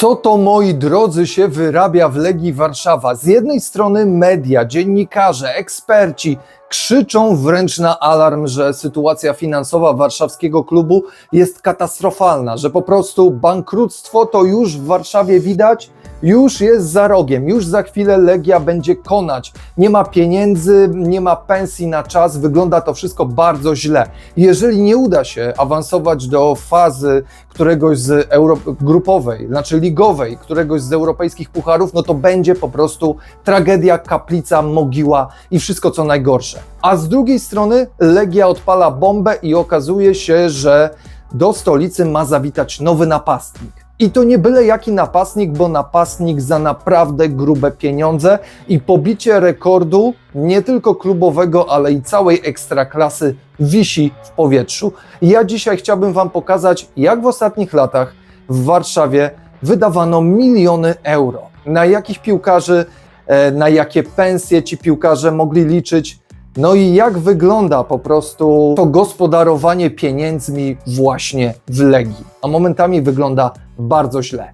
Co to, moi drodzy, się wyrabia w Legii Warszawa? Z jednej strony media, dziennikarze, eksperci krzyczą wręcz na alarm, że sytuacja finansowa warszawskiego klubu jest katastrofalna, że po prostu bankructwo to już w Warszawie widać, już jest za rogiem, już za chwilę Legia będzie konać. Nie ma pieniędzy, nie ma pensji na czas, wygląda to wszystko bardzo źle. Jeżeli nie uda się awansować do fazy któregoś z euro grupowej, znaczy ligowej, któregoś z europejskich pucharów, no to będzie po prostu tragedia, kaplica, mogiła i wszystko co najgorsze. A z drugiej strony Legia odpala bombę i okazuje się, że do stolicy ma zawitać nowy napastnik. I to nie byle jaki napastnik, bo napastnik za naprawdę grube pieniądze i pobicie rekordu nie tylko klubowego, ale i całej ekstraklasy wisi w powietrzu. Ja dzisiaj chciałbym Wam pokazać, jak w ostatnich latach w Warszawie wydawano miliony euro. Na jakich piłkarzy, e, na jakie pensje ci piłkarze mogli liczyć. No i jak wygląda po prostu to gospodarowanie pieniędzmi właśnie w Legii. A momentami wygląda bardzo źle.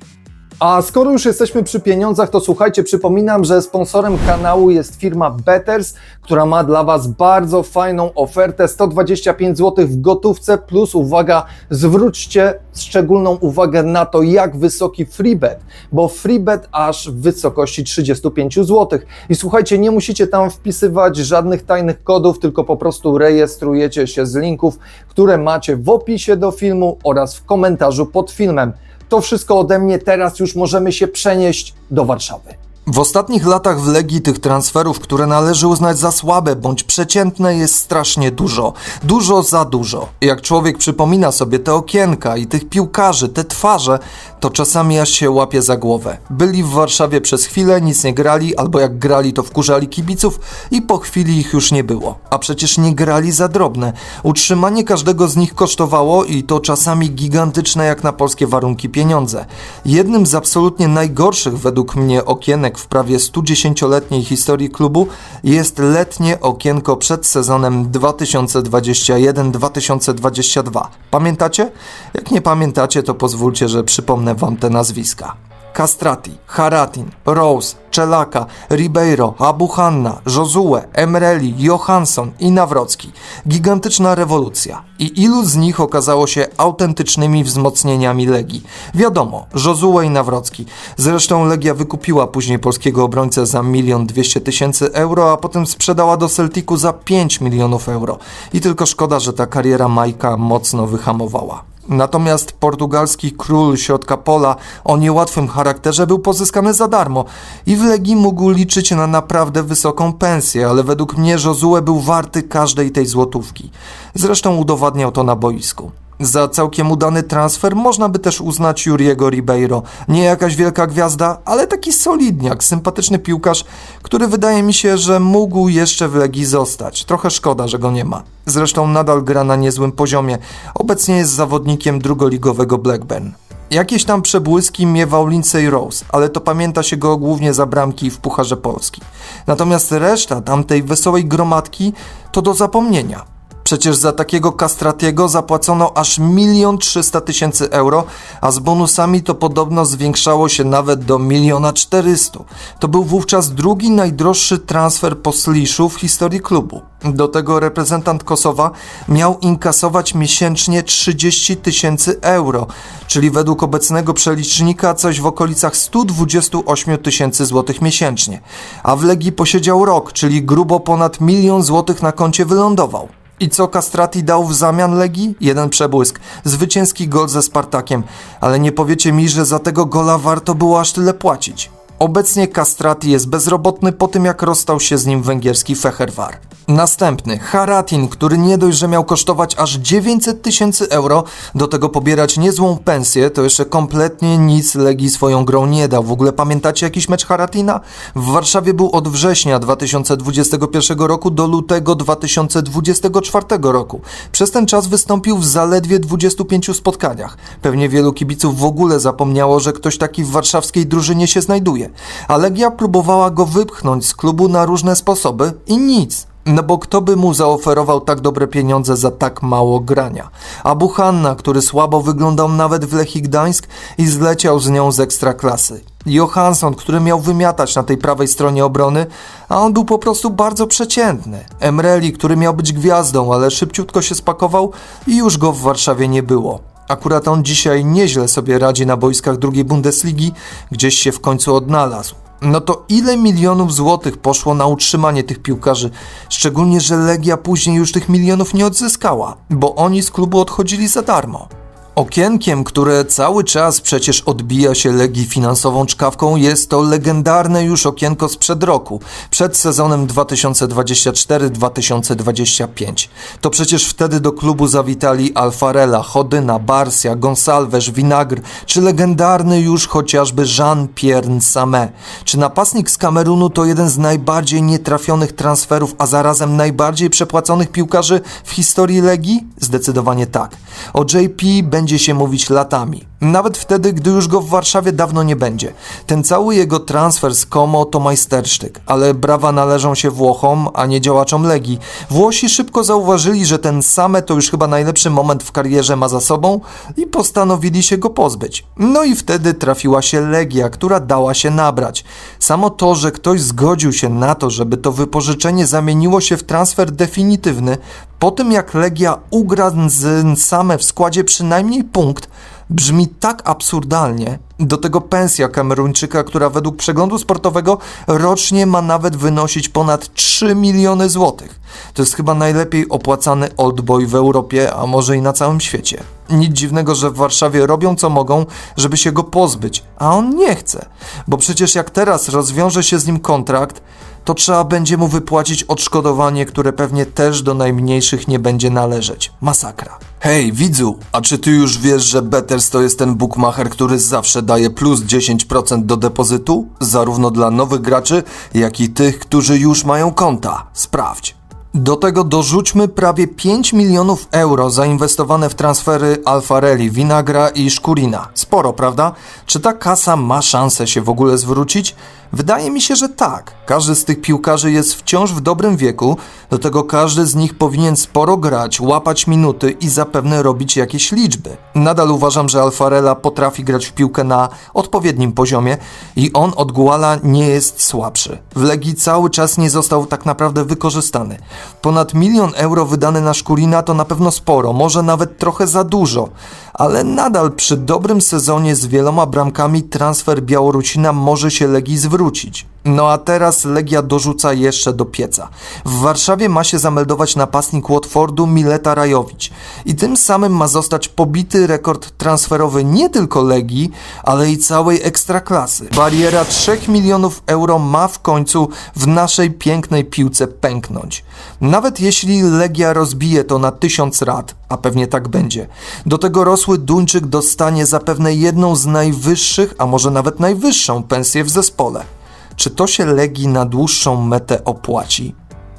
A skoro już jesteśmy przy pieniądzach, to słuchajcie, przypominam, że sponsorem kanału jest firma Betters, która ma dla Was bardzo fajną ofertę 125 zł w gotówce, plus uwaga, zwróćcie szczególną uwagę na to, jak wysoki freebet, bo freebet aż w wysokości 35 zł. I słuchajcie, nie musicie tam wpisywać żadnych tajnych kodów, tylko po prostu rejestrujecie się z linków, które macie w opisie do filmu oraz w komentarzu pod filmem. To wszystko ode mnie, teraz już możemy się przenieść do Warszawy. W ostatnich latach w Legii tych transferów, które należy uznać za słabe bądź przeciętne, jest strasznie dużo. Dużo za dużo. Jak człowiek przypomina sobie te okienka i tych piłkarzy, te twarze, to czasami aż się łapie za głowę. Byli w Warszawie przez chwilę, nic nie grali, albo jak grali, to wkurzali kibiców i po chwili ich już nie było. A przecież nie grali za drobne. Utrzymanie każdego z nich kosztowało i to czasami gigantyczne jak na polskie warunki pieniądze. Jednym z absolutnie najgorszych według mnie okienek w prawie 110-letniej historii klubu jest letnie okienko przed sezonem 2021-2022. Pamiętacie? Jak nie pamiętacie, to pozwólcie, że przypomnę wam te nazwiska. Castrati, Haratin, Rose, Czelaka, Ribeiro, Abuhanna, Josue, Emreli, Johansson i Nawrocki. Gigantyczna rewolucja. I ilu z nich okazało się autentycznymi wzmocnieniami Legii? Wiadomo, Josue i Nawrocki. Zresztą Legia wykupiła później polskiego obrońcę za milion dwieście tysięcy euro, a potem sprzedała do Celticu za 5 milionów euro. I tylko szkoda, że ta kariera Majka mocno wyhamowała. Natomiast portugalski król środka pola o niełatwym charakterze był pozyskany za darmo i w Legii mógł liczyć na naprawdę wysoką pensję, ale według mnie Josue był warty każdej tej złotówki. Zresztą udowadniał to na boisku. Za całkiem udany transfer można by też uznać Juriego Ribeiro. Nie jakaś wielka gwiazda, ale taki solidniak, sympatyczny piłkarz, który wydaje mi się, że mógł jeszcze w Legii zostać. Trochę szkoda, że go nie ma. Zresztą nadal gra na niezłym poziomie. Obecnie jest zawodnikiem drugoligowego Blackburn. Jakieś tam przebłyski miewał Lindsay Rose, ale to pamięta się go głównie za bramki w Pucharze Polski. Natomiast reszta tamtej wesołej gromadki to do zapomnienia. Przecież za takiego Castratiego zapłacono aż milion trzysta tysięcy euro, a z bonusami to podobno zwiększało się nawet do miliona czterystu. To był wówczas drugi najdroższy transfer po Sliszu w historii klubu. Do tego reprezentant Kosowa miał inkasować miesięcznie 30 tysięcy euro, czyli według obecnego przelicznika coś w okolicach 128 tysięcy złotych miesięcznie. A w Legii posiedział rok, czyli grubo ponad milion złotych na koncie wylądował. I co Castrati dał w zamian Legii? Jeden przebłysk. Zwycięski gol ze Spartakiem. Ale nie powiecie mi, że za tego gola warto było aż tyle płacić. Obecnie Castrati jest bezrobotny po tym, jak rozstał się z nim węgierski Fehervar. Następny, Haratin, który nie dość, że miał kosztować aż 900 tysięcy euro, do tego pobierać niezłą pensję, to jeszcze kompletnie nic Legii swoją grą nie dał. W ogóle pamiętacie jakiś mecz Haratina? W Warszawie był od września 2021 roku do lutego 2024 roku. Przez ten czas wystąpił w zaledwie 25 spotkaniach. Pewnie wielu kibiców w ogóle zapomniało, że ktoś taki w warszawskiej drużynie się znajduje. A Legia próbowała go wypchnąć z klubu na różne sposoby i nic. No bo kto by mu zaoferował tak dobre pieniądze za tak mało grania? A Buchanna, który słabo wyglądał nawet w Lechii Gdańsk i zleciał z nią z ekstraklasy. Johansson, który miał wymiatać na tej prawej stronie obrony, a on był po prostu bardzo przeciętny. Emreli, który miał być gwiazdą, ale szybciutko się spakował i już go w Warszawie nie było. Akurat on dzisiaj nieźle sobie radzi na boiskach drugiej Bundesligi, gdzieś się w końcu odnalazł. No to ile milionów złotych poszło na utrzymanie tych piłkarzy? Szczególnie, że Legia później już tych milionów nie odzyskała, bo oni z klubu odchodzili za darmo. Okienkiem, które cały czas przecież odbija się Legii finansową czkawką, jest to legendarne już okienko sprzed roku, przed sezonem 2024-2025. To przecież wtedy do klubu zawitali Alfarella, Chodyna, Barsia, Gonsalves, Vinagr, czy legendarny już chociażby Jean-Pierre Samé. Czy napastnik z Kamerunu to jeden z najbardziej nietrafionych transferów, a zarazem najbardziej przepłaconych piłkarzy w historii Legii? Zdecydowanie tak. O JP będzie się mówić latami. Nawet wtedy, gdy już go w Warszawie dawno nie będzie. Ten cały jego transfer z Como to majstersztyk, ale brawa należą się Włochom, a nie działaczom Legii. Włosi szybko zauważyli, że ten same to już chyba najlepszy moment w karierze ma za sobą i postanowili się go pozbyć. No i wtedy trafiła się Legia, która dała się nabrać. Samo to, że ktoś zgodził się na to, żeby to wypożyczenie zamieniło się w transfer definitywny, po tym jak Legia ugra z same w składzie przynajmniej punkt, brzmi tak absurdalnie. Do tego pensja Kameruńczyka, która według przeglądu sportowego rocznie ma nawet wynosić ponad 3 miliony złotych. To jest chyba najlepiej opłacany oldboy w Europie, a może i na całym świecie. Nic dziwnego, że w Warszawie robią co mogą, żeby się go pozbyć, a on nie chce. Bo przecież jak teraz rozwiąże się z nim kontrakt, to trzeba będzie mu wypłacić odszkodowanie, które pewnie też do najmniejszych nie będzie należeć. Masakra. Hej, widzu, a czy ty już wiesz, że Betters to jest ten bookmacher, który zawsze daje plus 10% do depozytu? Zarówno dla nowych graczy, jak i tych, którzy już mają konta. Sprawdź. Do tego dorzućmy prawie 5 milionów euro zainwestowane w transfery Alfarelli, Vinagra i Szkurina. Sporo, prawda? Czy ta kasa ma szansę się w ogóle zwrócić? Wydaje mi się, że tak. Każdy z tych piłkarzy jest wciąż w dobrym wieku, do tego każdy z nich powinien sporo grać, łapać minuty i zapewne robić jakieś liczby. Nadal uważam, że Alfarella potrafi grać w piłkę na odpowiednim poziomie i on od Guala nie jest słabszy. W Legii cały czas nie został tak naprawdę wykorzystany. Ponad milion euro wydane na Szkurina to na pewno sporo, może nawet trochę za dużo, ale nadal przy dobrym sezonie z wieloma bramkami transfer Białorusina może się Legii zwrócić. No a teraz Legia dorzuca jeszcze do pieca. W Warszawie ma się zameldować napastnik Watfordu Mileta Rajowicz i tym samym ma zostać pobity rekord transferowy nie tylko Legii, ale i całej ekstraklasy. Bariera 3 milionów euro ma w końcu w naszej pięknej piłce pęknąć. Nawet jeśli Legia rozbije to na tysiąc rat, a pewnie tak będzie, do tego rosły Duńczyk dostanie zapewne jedną z najwyższych, a może nawet najwyższą pensję w zespole. Czy to się Legii na dłuższą metę opłaci?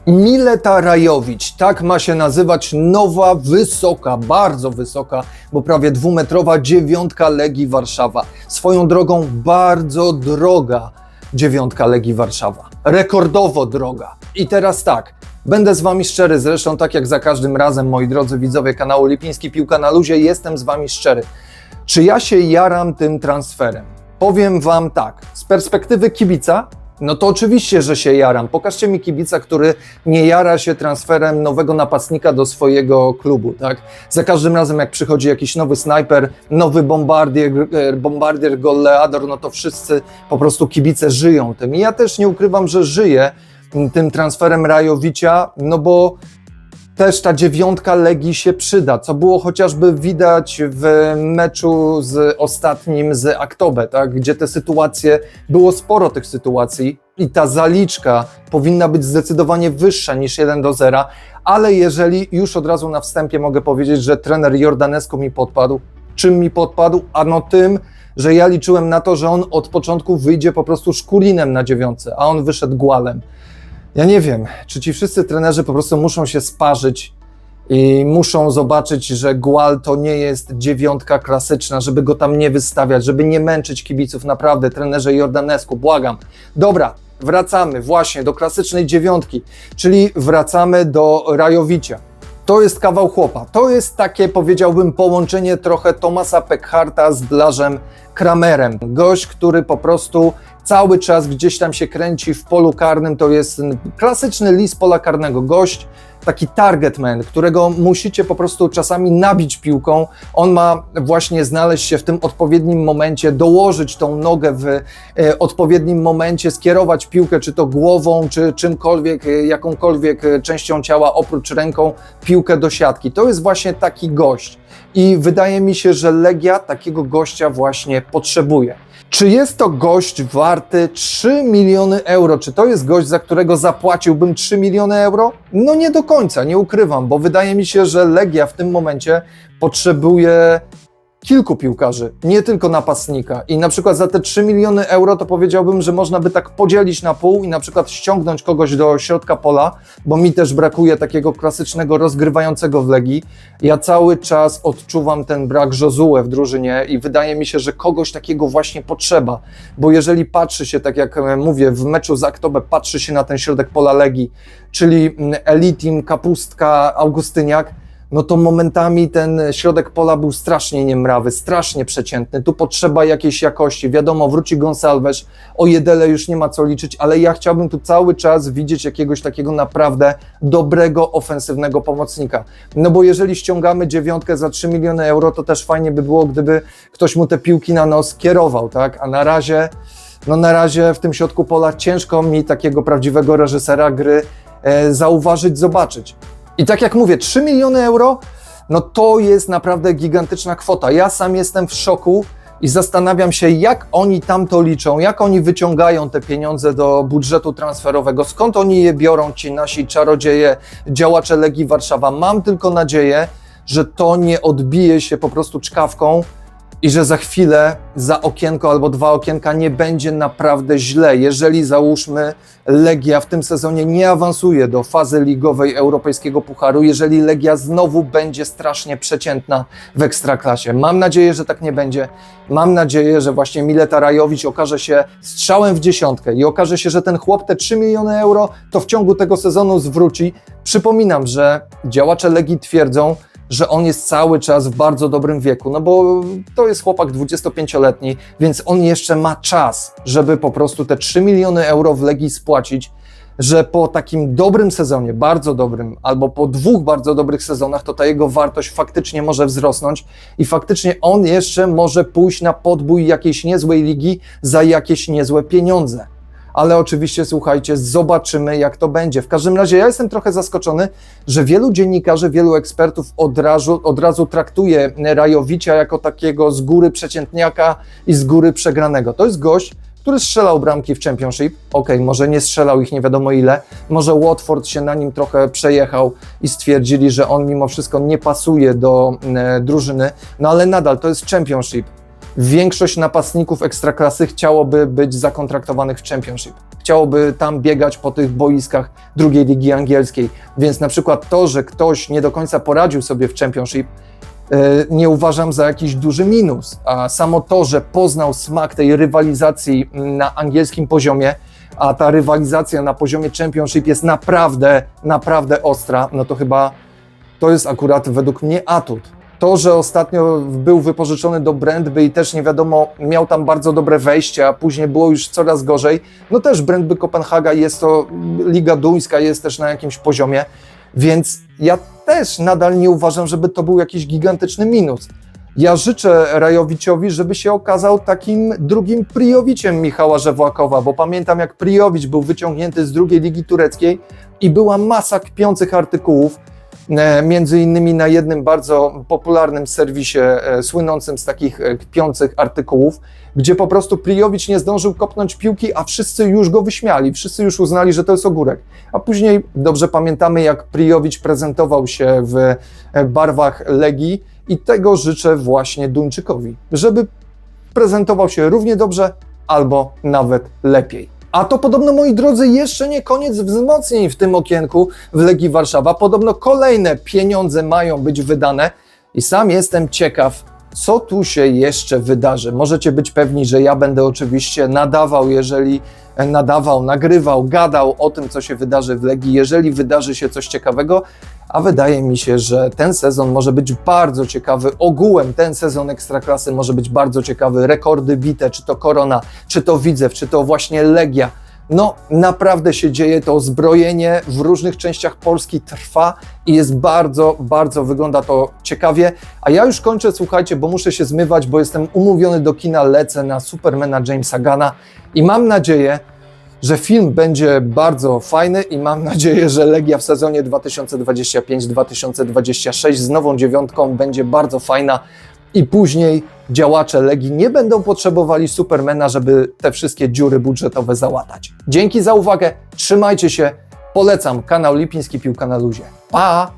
Mileta Rajowicz, tak ma się nazywać nowa, wysoka, bardzo wysoka, bo prawie dwumetrowa dziewiątka Legii Warszawa. Swoją drogą bardzo droga dziewiątka Legii Warszawa. Rekordowo droga. I teraz tak, będę z Wami szczery, zresztą tak jak za każdym razem, moi drodzy widzowie kanału Lipiński Piłka na Luzie, jestem z Wami szczery. Czy ja się jaram tym transferem? Powiem Wam tak, z perspektywy kibica, no to oczywiście, że się jaram. Pokażcie mi kibica, który nie jara się transferem nowego napastnika do swojego klubu, tak? Za każdym razem, jak przychodzi jakiś nowy snajper, nowy bombardier, e, bombardier goleador, no to wszyscy po prostu kibice żyją tym. I ja też nie ukrywam, że żyję tym transferem Rajowicia, no bo też ta dziewiątka Legii się przyda, co było chociażby widać w meczu z ostatnim z Aktobe, tak? gdzie te sytuacje, było sporo tych sytuacji i ta zaliczka powinna być zdecydowanie wyższa niż 1 do 0, ale jeżeli już od razu na wstępie mogę powiedzieć, że trener Jordanesco mi podpadł, czym mi podpadł? Ano tym, że ja liczyłem na to, że on od początku wyjdzie po prostu szkulinem na dziewiątce, a on wyszedł głalem. Ja nie wiem, czy ci wszyscy trenerzy po prostu muszą się sparzyć i muszą zobaczyć, że Gual to nie jest dziewiątka klasyczna, żeby go tam nie wystawiać, żeby nie męczyć kibiców, naprawdę, trenerze Jordanesku, błagam. Dobra, wracamy właśnie do klasycznej dziewiątki, czyli wracamy do Rajowicia. To jest kawał chłopa. To jest takie, powiedziałbym, połączenie trochę Tomasa Peckharta z Blażem Kramerem. Gość, który po prostu cały czas gdzieś tam się kręci w polu karnym. To jest klasyczny list pola karnego. Gość, taki target man, którego musicie po prostu czasami nabić piłką. On ma właśnie znaleźć się w tym odpowiednim momencie, dołożyć tą nogę w e, odpowiednim momencie, skierować piłkę, czy to głową, czy czymkolwiek, e, jakąkolwiek e, częścią ciała oprócz ręką, piłkę do siatki. To jest właśnie taki gość. I wydaje mi się, że Legia takiego gościa właśnie potrzebuje. Czy jest to gość warty 3 miliony euro? Czy to jest gość, za którego zapłaciłbym 3 miliony euro? No nie do końca, nie ukrywam, bo wydaje mi się, że Legia w tym momencie potrzebuje kilku piłkarzy, nie tylko napastnika. I na przykład za te 3 miliony euro to powiedziałbym, że można by tak podzielić na pół i na przykład ściągnąć kogoś do środka pola, bo mi też brakuje takiego klasycznego rozgrywającego w Legii. Ja cały czas odczuwam ten brak Josue w drużynie i wydaje mi się, że kogoś takiego właśnie potrzeba, bo jeżeli patrzy się, tak jak e, mówię, w meczu z Aktobę patrzy się na ten środek pola Legii, czyli mm, Elitim, Kapustka, Augustyniak, no to momentami ten środek pola był strasznie niemrawy, strasznie przeciętny. Tu potrzeba jakiejś jakości. Wiadomo, wróci Gonsalves, o Jedele już nie ma co liczyć, ale ja chciałbym tu cały czas widzieć jakiegoś takiego naprawdę dobrego, ofensywnego pomocnika. No bo jeżeli ściągamy dziewiątkę za 3 miliony euro, to też fajnie by było, gdyby ktoś mu te piłki na nos kierował, tak? A na razie, no na razie w tym środku pola ciężko mi takiego prawdziwego reżysera gry e, zauważyć, zobaczyć. I tak jak mówię, 3 miliony euro, no to jest naprawdę gigantyczna kwota. Ja sam jestem w szoku i zastanawiam się, jak oni tam to liczą, jak oni wyciągają te pieniądze do budżetu transferowego, skąd oni je biorą, ci nasi czarodzieje, działacze Legii Warszawa. Mam tylko nadzieję, że to nie odbije się po prostu czkawką i że za chwilę, za okienko albo dwa okienka nie będzie naprawdę źle, jeżeli załóżmy Legia w tym sezonie nie awansuje do fazy ligowej Europejskiego Pucharu, jeżeli Legia znowu będzie strasznie przeciętna w Ekstraklasie. Mam nadzieję, że tak nie będzie. Mam nadzieję, że właśnie Mileta Rajowicz okaże się strzałem w dziesiątkę i okaże się, że ten chłop te 3 miliony euro to w ciągu tego sezonu zwróci. Przypominam, że działacze Legii twierdzą, że on jest cały czas w bardzo dobrym wieku, no bo to jest chłopak 25-letni, więc on jeszcze ma czas, żeby po prostu te 3 miliony euro w Legii spłacić, że po takim dobrym sezonie, bardzo dobrym, albo po dwóch bardzo dobrych sezonach, to ta jego wartość faktycznie może wzrosnąć i faktycznie on jeszcze może pójść na podbój jakiejś niezłej ligi za jakieś niezłe pieniądze ale oczywiście słuchajcie, zobaczymy jak to będzie. W każdym razie ja jestem trochę zaskoczony, że wielu dziennikarzy, wielu ekspertów od razu, od razu traktuje Rajowicia jako takiego z góry przeciętniaka i z góry przegranego. To jest gość, który strzelał bramki w Championship. Okej, może nie strzelał ich nie wiadomo ile. Może Watford się na nim trochę przejechał i stwierdzili, że on mimo wszystko nie pasuje do e, drużyny. No ale nadal to jest Championship większość napastników ekstraklasy chciałoby być zakontraktowanych w Championship. Chciałoby tam biegać po tych boiskach drugiej ligi angielskiej. Więc na przykład to, że ktoś nie do końca poradził sobie w Championship, e, nie uważam za jakiś duży minus. A samo to, że poznał smak tej rywalizacji na angielskim poziomie, a ta rywalizacja na poziomie Championship jest naprawdę, naprawdę ostra, no to chyba to jest akurat według mnie atut. To, że ostatnio był wypożyczony do Brentby i też nie wiadomo, miał tam bardzo dobre wejście, a później było już coraz gorzej, no też Brentby Kopenhaga jest to liga duńska, jest też na jakimś poziomie, więc ja też nadal nie uważam, żeby to był jakiś gigantyczny minus. Ja życzę Rajowiciowi, żeby się okazał takim drugim Prijowiciem Michała Żewłakowa, bo pamiętam jak Prijowicz był wyciągnięty z drugiej ligi tureckiej i była masa kpiących artykułów, między innymi na jednym bardzo popularnym serwisie, e, słynącym z takich e, kpiących artykułów, gdzie po prostu Plijowicz nie zdążył kopnąć piłki, a wszyscy już go wyśmiali, wszyscy już uznali, że to jest ogórek. A później dobrze pamiętamy, jak Plijowicz prezentował się w barwach Legii i tego życzę właśnie Duńczykowi, żeby prezentował się równie dobrze albo nawet lepiej. A to podobno, moi drodzy, jeszcze nie koniec wzmocnień w tym okienku w Legii Warszawa. Podobno kolejne pieniądze mają być wydane i sam jestem ciekaw, co tu się jeszcze wydarzy. Możecie być pewni, że ja będę oczywiście nadawał, jeżeli e, nadawał, nagrywał, gadał o tym, co się wydarzy w Legii, jeżeli wydarzy się coś ciekawego, a wydaje mi się, że ten sezon może być bardzo ciekawy. Ogółem ten sezon Ekstraklasy może być bardzo ciekawy. Rekordy bite, czy to Korona, czy to Widzew, czy to właśnie Legia. No, naprawdę się dzieje, to zbrojenie w różnych częściach Polski trwa i jest bardzo, bardzo wygląda to ciekawie. A ja już kończę, słuchajcie, bo muszę się zmywać, bo jestem umówiony do kina, lecę na Supermana Jamesa Gana i mam nadzieję, że film będzie bardzo fajny i mam nadzieję, że Legia w sezonie 2025-2026 z nową dziewiątką będzie bardzo fajna i później działacze Legii nie będą potrzebowali Supermana, żeby te wszystkie dziury budżetowe załatać. Dzięki za uwagę, trzymajcie się, polecam kanał Lipiński Piłka na Luzie. Pa!